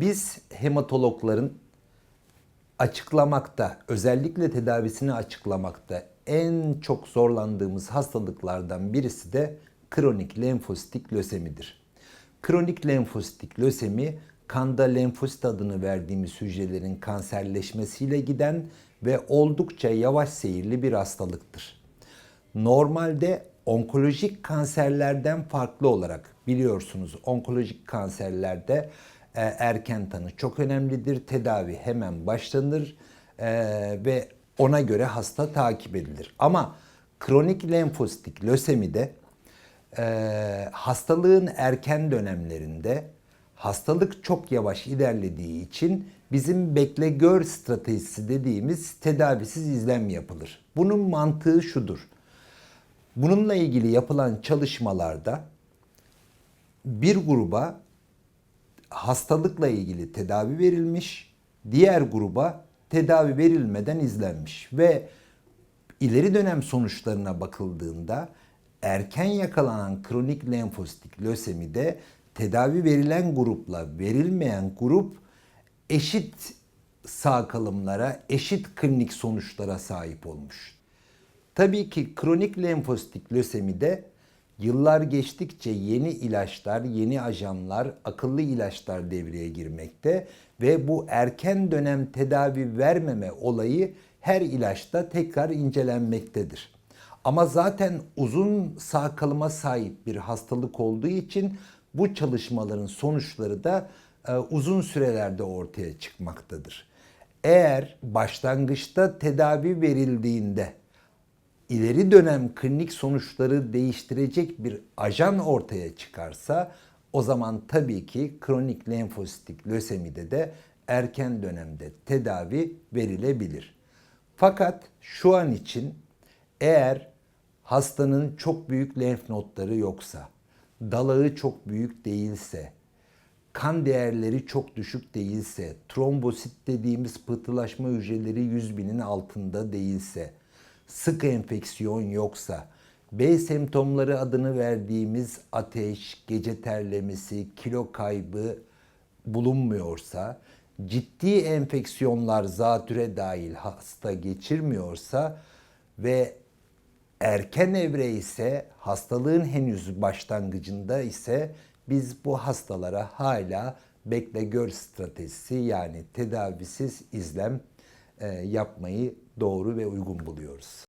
Biz hematologların açıklamakta, özellikle tedavisini açıklamakta en çok zorlandığımız hastalıklardan birisi de kronik lenfositik lösemidir. Kronik lenfositik lösemi kanda lenfosit adını verdiğimiz hücrelerin kanserleşmesiyle giden ve oldukça yavaş seyirli bir hastalıktır. Normalde onkolojik kanserlerden farklı olarak biliyorsunuz onkolojik kanserlerde e, erken tanı çok önemlidir. Tedavi hemen başlanır e, ve ona göre hasta takip edilir. Ama kronik lenfositik lösemide e, hastalığın erken dönemlerinde hastalık çok yavaş ilerlediği için bizim bekle gör stratejisi dediğimiz tedavisiz izlem yapılır. Bunun mantığı şudur. Bununla ilgili yapılan çalışmalarda bir gruba hastalıkla ilgili tedavi verilmiş, diğer gruba tedavi verilmeden izlenmiş ve ileri dönem sonuçlarına bakıldığında erken yakalanan kronik lenfositik lösemide tedavi verilen grupla verilmeyen grup eşit sağ kalımlara, eşit klinik sonuçlara sahip olmuş. Tabii ki kronik lenfositik lösemide yıllar geçtikçe yeni ilaçlar, yeni ajanlar, akıllı ilaçlar devreye girmekte ve bu erken dönem tedavi vermeme olayı her ilaçta tekrar incelenmektedir. Ama zaten uzun sağ kalıma sahip bir hastalık olduğu için bu çalışmaların sonuçları da e, uzun sürelerde ortaya çıkmaktadır. Eğer başlangıçta tedavi verildiğinde ileri dönem klinik sonuçları değiştirecek bir ajan ortaya çıkarsa o zaman tabii ki kronik lenfositik lösemide de erken dönemde tedavi verilebilir. Fakat şu an için eğer hastanın çok büyük lenf notları yoksa, dalağı çok büyük değilse, kan değerleri çok düşük değilse, trombosit dediğimiz pıhtılaşma hücreleri 100 binin altında değilse, sık enfeksiyon yoksa, B semptomları adını verdiğimiz ateş, gece terlemesi, kilo kaybı bulunmuyorsa, ciddi enfeksiyonlar zatüre dahil hasta geçirmiyorsa ve erken evre ise hastalığın henüz başlangıcında ise biz bu hastalara hala bekle gör stratejisi yani tedavisiz izlem yapmayı doğru ve uygun buluyoruz.